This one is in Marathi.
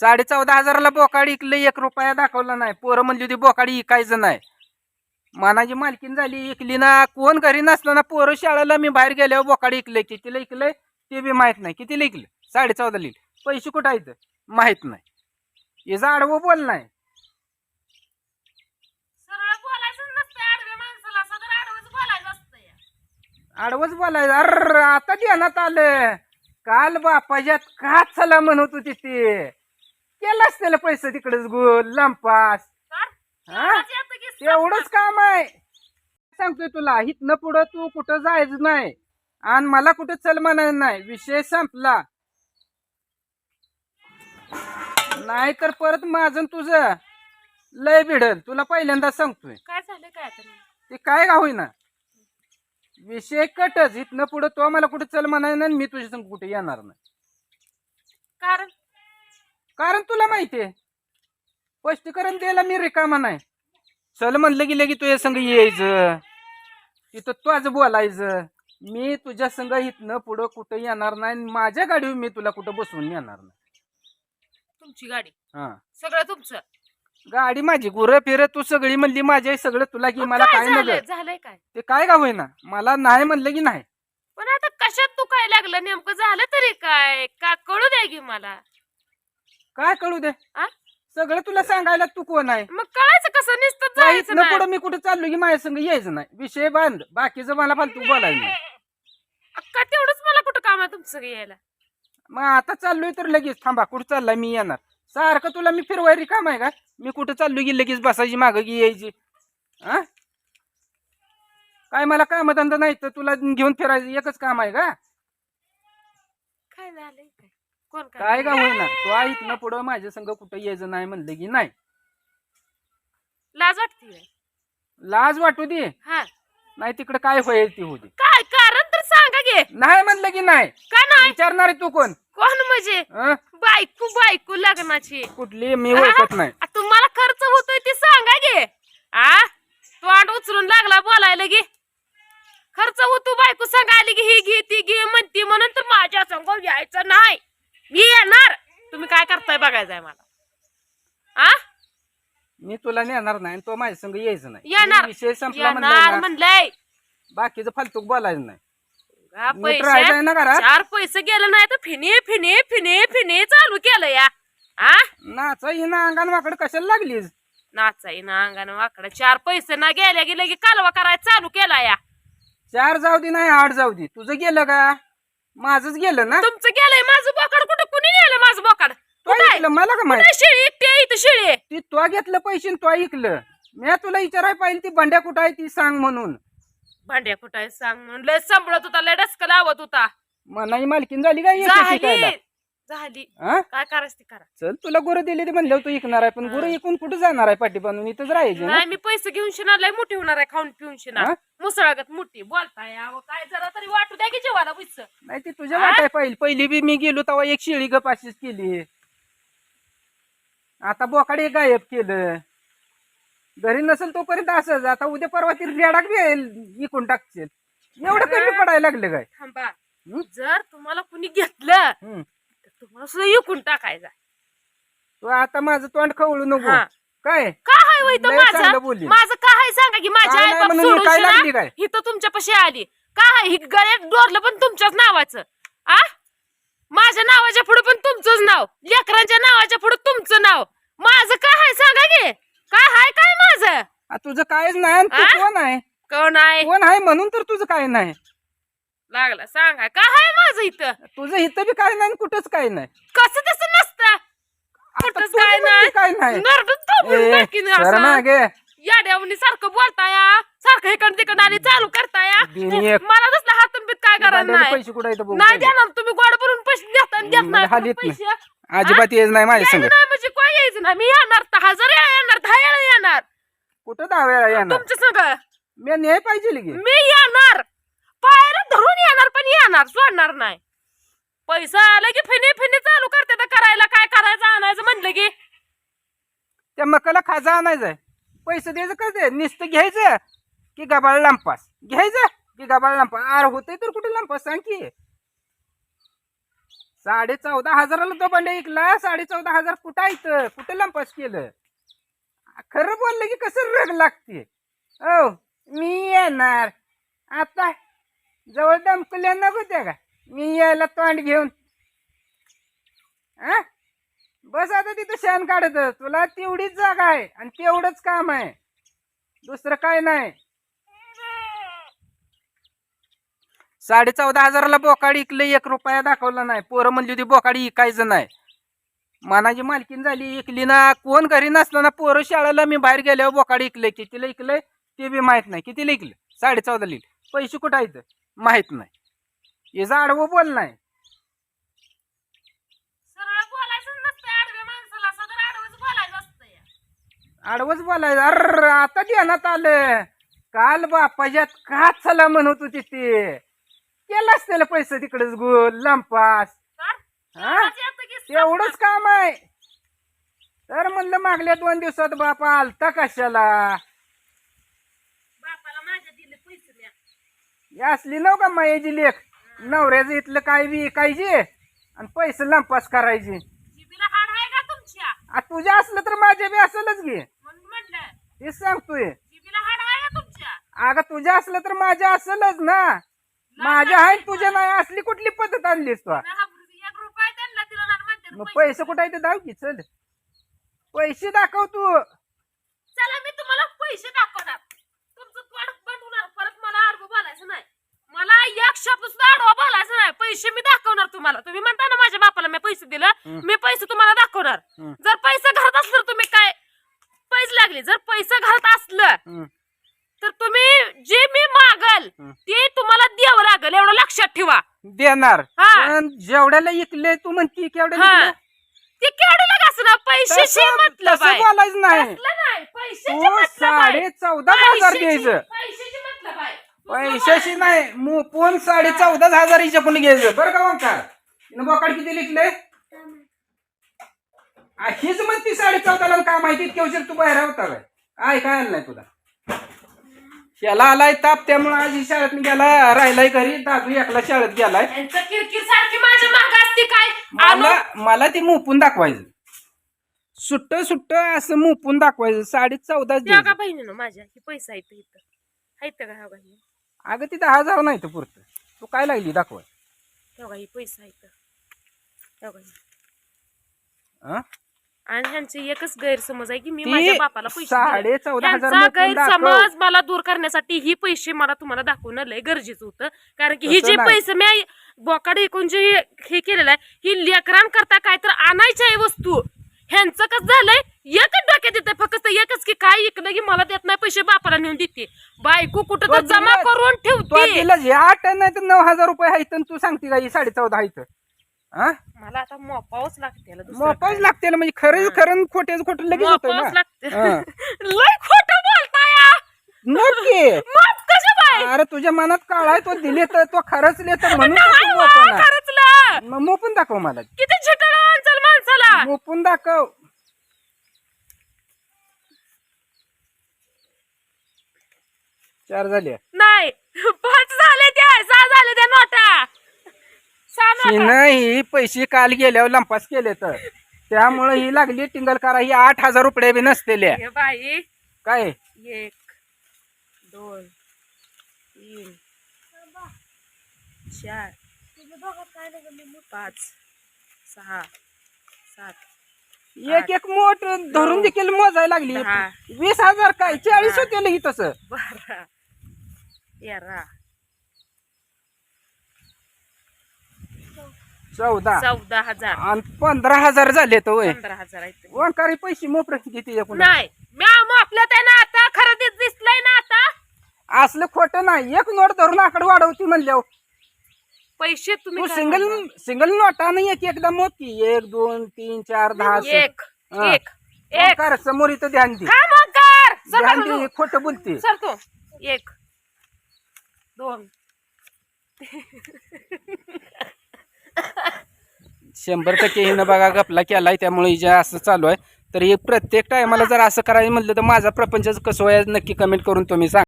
साडे चौदा हजाराला बोकाड इकलं एक रुपया दाखवला नाही. पोरं म्हणली होती बोकाडी इकायचं नाही. मनाची मालकीन झाली इकली ना कोण घरी नसताना पोरं शाळेला मी बाहेर गेल्यावर बोकाडी इकलंय. कितीला इकलंय? ते बी माहीत नाही. कितीला इकलं साडे चौदा लिहिलं. पैसे कुठं आहेत? माहीत नाही. याचा आडवं बोल नाही. आडवंच बोलायचं अर आता ध्यानात आलं काल बापाच्यात का चला म्हणत होती ते? केलाच त्याला पैसे तिकडेच गोल लंपास हा? तेवढंच काम आहे. सांगतोय तुला इथनं पुढं तू कुठं जायचं नाही. आणि मला कुठं चल म्हणायचं नाही. विषय संपला. नाही तर परत माझं आणि तुझं लय भिडल तुला पहिल्यांदा सांगतोय. काय झालं काय ते काय का होईना? विषय कटच. इथनं पुढं तो मला कुठं चल म्हणायचं नाही आणि मी तुझ्या संग कुठे येणार नाही. कारण? कारण तुला माहितीये स्पष्टीकरण द्यायला मी रिकामा नाही. चल म्हणलं की लगी तुझ्या संग यायचं. तिथं तुझं बोलायचं. मी तुझ्या संग इथनं पुढं कुठं येणार नाही माझ्या गाडीवर मी तुला कुठं बसवून येणार नाही. तुमची गाडी? हा. सगळं तुमचं? गाडी माझी गुरं फिरत तू सगळी म्हणली माझी आहे सगळं तुला की मग मला काय काय झालंय नग झालंय काय? ते काय का होईना मला नाही म्हणलं की नाही. पण आता कशात तू काय लागलं? नेमकं झालं तरी काय? का कळू द्या की मला? काय कळू दे? आ? सगळं तुला सांगायला तू कोण आहे? मग कळायचं कसं? नुसतं जायचं नाही. पुढं मी कुठं चाललो की माझ्या संग यायचं नाही. विषय बांध. बाकीचं मला फालतू बोलायचं नाही. का तेवढंच मला कुठं काम आहे तुमचं यायला? मग आता चाललोय तर लगेच. थांबा कुठं चाललाय? मी येणार. सारखं तुला मी फिरवायरी काम आहे का? मी कुठं चाललो की लगेच बसायची मागं की यायची? हा काय मला काम धंदा नाही तर तुला घेऊन फिरायचं एकच काम आहे का? काय झालंय काय? कोण काय का होईना? तो ना पुढं माझ्या संग कुठं यायचं नाही म्हणलं की नाही. लाज वाटते लाज वाटू दे. हा. नाही तिकडं काय होईल ती होती काय? कारण तर सांगा गे नाही म्हणलं की नाही. का नाही? विचारणार आहे तू कोण? कोण म्हणजे? बायको बायको लग्नाची. कुठली? मी ओळखत नाही. आ, तुम्हाला खर्च होतोय ते सांगा गे आ? तो आड उचलून लागला बोलायला गे खर्च होतो बायको सांगा आली की ही घे ती घे म्हणती म्हणून तर माझ्या संग यायचं नाही. मी येणार. तुम्ही काय करताय बघायचंय मला. आ? मी तुला नेणार नाही आणि तो माझ्या संग यायचं नाही. येणार. विषय संपला येणार म्हणलं ना, म्हणलंय. बाकीचं फालतूक बोलायचं नाही. का राहायचं ना घरात? चार पैसे गेले नाही तर फिने फिने फिने फिने चालू केलं या. आ? नाच हिना अंगण वाकड कशाला लागलीस? नाचाई ना अंगानं वाकडं. चार पैसे ना गेल्या की लगे कालवा करायला चालू केला या. चार जाऊ दे नाही आठ जाऊ दे. तुझं गेलं का? माझंच गेलं ना? तुमचं गेलंय माझं बोकाड. कुठं कुणी नेलं माझं बोकाड? तो कुठं आहे? ऐकलं मला का माहीत? शिळी? एकटी आहे इथं शिळी आहे. ती तो घेतलं पैसे आणि तो ऐकलं. मी तुला विचारायला पाहिजे ती बंड्या कुठं आहे ती सांग म्हणून. भांड्या कुठं आहे सांग म्हणून लय संभळत होता लय डस्क लावत होता. मनाई मालकीन झाली का? झाली. झाली. हा? काय करायचं ते करा. चल तुला गुरं दिली ते म्हणल्यावर तू ऐकणार आहे पण गुरं ऐकून कुठं जाणार आहे पाठी बांधून इथंच राहायचे ना? नाही मी पैसे घेऊन शिणार लय मोठी होणार आहे खाऊन पिऊन शिणार. हा? मुसळागत मोठी. बोलताय अहो, काय जरा तरी वाटू द्या की जेवायला बुजच नाही ती तुझ्या? वाटाय पाहिजे पहिली. बी मी गेलो तेव्हा एक शेळी गप अशीच केली. आता बोकाडे गायब केलं. घरी नसेल तोपर्यंत असंच. आता उद्या परवा ती रेडाक बी इकून टाकशील. एवढं कमी पडायला लागलं काय? थांबा. हं? जर तुम्हाला कुणी घेतलं हं. तर तुम्हाला सुद्धा विकून टाकायचा. तू आता माझं तोंड खवळू नको. हा. काय? का हाय वय लय माझं? बोलली. माझं का हाय सांगा की माझी काय आई नाही बाप म्हणून काय लागली काय? ही तर तुमच्यापाशी आली. का हाय? ही गळ्यात डोरलं पण तुमच्याच नावाचं. आ? माझ्या नावाच्या पुढे पण तुमचंच नाव. लेकरांच्या नावाच्या पुढे तुमचं नाव. माझं काय हाय सांगा की? काय हाय काय माझं? आ, तुझं कायच नाही आणि तू आ? कोण आहे? कोण आहे? कोण आहे म्हणून तर तुझं काय नाही. लागला. सांगा काय हाय माझं इथं? तुझं इथं बी काय नाही आणि कुठंच काय नाही. कसं तसं नसतं? कुठंच तुझं काय म्हणजे नाही. काय नाही. नरडून थोपडून ए, टाकीन सर असं. मागे. याड्यावनी सारखं बोलताया सारखं इकडं तिकडं आणि चालू करताया. एक. मला तसलं हातून बीत काय करायला नाही? पैसे कुठं आहेत बघू नाही पहिले. देणार तुम्ही गोड भरून पैसे देता आणि देत मला नाही पैसे. अजिबात येत नाही माझ्या यायचं संग नाही म्हणजे काय यायचं नाही? मी येणार दहा हजार वेळा येणार दहा वेळा येणार. कुठं दहाव्या येणार? तुमच्या संग? मी न्याय पाहिजे की. मी येणार सोडणार नाही. पैसा आला की फिनी फिनी चालू करते तर करायला काय करायचं आणायचं म्हणलं की. त्या मकाला खाजा आणायचंय पैसे द्यायचं कसं नुसतं घ्यायचं की गबाळ लांपास घ्यायचं की गबाळ लांपास आर होते तर कुठे लांपास सांग की. साडे चौदा हजाराला तो बंड ऐकला साडे चौदा हजार कुठं आहे कुठं लंपास केलं? खरं बोललं की कसं रग लागते? हो मी येणार. आता जवळ दमकुल्या नको त्या का? मी यायला तोंड घेऊन. हा? बस आता तिथं शेण काढत. तुला तेवढीच जागा आहे आणि तेवढंच काम आहे. दुसरं काय नाही. साडे चौदा हजाराला बोकाडी इकलं एक रुपया दाखवला नाही. पोरं म्हणली होती बोकाडी इकायचं नाही. मनाची मालकीन झाली इकली ना. कोण घरी नसताना पोरं शाळेला मी बाहेर गेल्यावर बोकाडी इकलंय. कितीला इकलंय? ते बी माहीत नाही. कितीला इकलं? साडे चौदा लिहिलं पैसे कुठं आहेत? माहीत नाही. हे आडवं बोल नाही. सरळ बोलायचं नसतं आडव्या माणसाला सगळं आडवंच बोलायचं असतं आडवंच बोलायचं. अर आता ध्यानात आलं काल बापाच्यात का चला म्हणत होती ते? केलाच त्याला पैसे तिकडेच गोल लंपास. हा? तेवढंच काम आहे. तर म्हणलं मागल्या दोन दिवसात बापा आलता कशाला बापाला माझ्या दिले पैसे द्या ही असली नव का मायाची लेख? नवऱ्याचं इथलं काय बी ऐकायचे? आणि पैसे लंपास करायचे. जिबीला हाड आहे का तुमच्या? आ तुझ्या असलं तर माझ्या बी असलच घे म्हणून तेच सांगतोय. जिबीला हाड आहे का तुमच्या? अगं तुझ्या असलं तर माझ्या असलच ना. माझ्या आहे तुझ्या नाही असली कुठली पद्धत आणलीस तू? नाही हा एक रुपया त्यांना दिला ना म्हणते मग पैसे कुठं आहे ते दाव की चल. पैसे दाखव तू चला मी तुम्हाला पैसे दाखवणार तुमचं तोंड बंद होणार परत मला आडवं बोलायचं नाही सुद्धा आडवा बोलायचं नाही. पैसे मी दाखवणार तुम्हाला. तुम्ही म्हणता ना माझ्या बापाला मी पैसे दिलं हं. मी पैसे तुम्हाला दाखवणार. हं. जर पैसे घरात असलं तर तुम्ही काय पैसे लागले? जर पैसे घरात असलं हं. तर तुम्ही जे मी मागल हं. ते तुम्हाला द्यावं लागेल. एवढं लक्षात ठेवा. देणार. हा. पण जेवढ्याला इकले तू म्हणती केवढ्याला हा. इकलं? ते केवढं लाग असं ना पैशाशी तसं आहे बोलायचं नाही. मतलब आहे साडे चौदा हजार द्यायचं पैशाशी नाही. मुपून साडे चौदाच हजार हिच्याकडून घ्यायचं. बरं का ओंकार बोकाड किती लिखले? हीच म्हणती साडे चौदाला काय माहिती? इतक्या उशीर तू बाहेर होता काय? काय काय आलं नाही तुला? त्याला आलाय ताप त्यामुळे आज ही शाळेत गेला राहिलाय घरी. दादू एकला शाळेत गेलाय. यांचं किरकिर सारखी माझ्या माग असते काय? आणू मला मला ती मुपून दाखवायचं. सुट्ट सुट्ट असं मुपून दाखवायचं. साडे चौदा त्या का बहिणीनं माझ्या? ही पैसा आहेत इथं. आहेत का बहिणी? अगं तिथं हजार नाही तर पुरतं तू काय लागली दाखवाय तेव्हा ही पैसा आहेत तेव्हा ही. हं? आणि ह्यांचे एकच गैरसमज आहे की मी ती माझ्या बापाला पैसे साडे दिले. चौदा हजार त्यांचा मुपून दाखव. गैरसमज मला दूर करण्यासाठी ही पैसे मला तुम्हाला दाखवणं लय गरजेचं होतं कारण की ही तसं जे नाही. पैसे मी बोकाड एकूण जे हे केलेलं आहे ही लेकरां करता काय तर आणायची आहे वस्तू ह्यांचं कसं झालंय एकच डोक्यात येते फक्त एकच की काय ऐकलं की मला देत नाही पैसे बापाला नेऊन देते. बायको कुठं तर जमा करून तू ठेवते. हे आठ नाही तर नऊ हजार रुपये आहेत आणि तू सांगते का ही साडे चौदा आहेत. हा? मला आता मोपावच लागते याला दुसरं मोपाच काय. लागते ना म्हणजे खरं खरं खोट्याच खोटं लगेच होतं मोपावंच ना लागते. हं. लय खोटं बोलताय नक्की मग कशा बाय अरे तुझ्या मनात काळ आहे तो दिले तर तो खरंच ले तर म्हणून तर नाही वा, मोपना. खरंचलं. मग मोपून दाखव मला. किती माणसाला? मोपून दाखव. चार झाले. नाही पाच झाले त्या सहा झाले त्या नोटा. सहा नोटा. हिनं ही पैसे काल गेल्यावर लंपास केले तर. त्यामुळे ही लागली टिंगल करा. ही आठ हजार रुपये बी नसतेल्या हे बाई काय? एक दोन तीन चार पाच सहा सात एक एक मोठ धरून देखील मोजायला लागली. दहा. वीस हजार काय? चाळीस होते लगी तसं. बारा. तेरा. चौदा. चौदा हजार. आणि पंधरा हजार झाले वय पंधरा हजार आहेत पैसे मोपर किती एकूण? नाही. मी आपल्या त्यानं आता. खरं ते दिसलंय ना आता. असलं खोटं नाही. एक नोट धरून आकडे वाढवती म्हणल्यावर. पैसे तुम्ही तू काय सिंगल म्हणता? सिंगल नोटानं एक एकदा की एक दोन तीन चार दहा असं. एक हा. एक. एक ओंकार समोर इथं ध्यान दे. कर ध्यान. दे खोटं बोलते. सर तो. एक. दोन. शंभर टक्के हिनं बघा गपला केलाय त्यामुळे हिच्या असं चालू आहे. तर हे प्रत्येक टायमाला जर असं करायचं म्हटलं तर माझा प्रपंच कसं आहे नक्की कमेंट करून तुम्ही सांगा.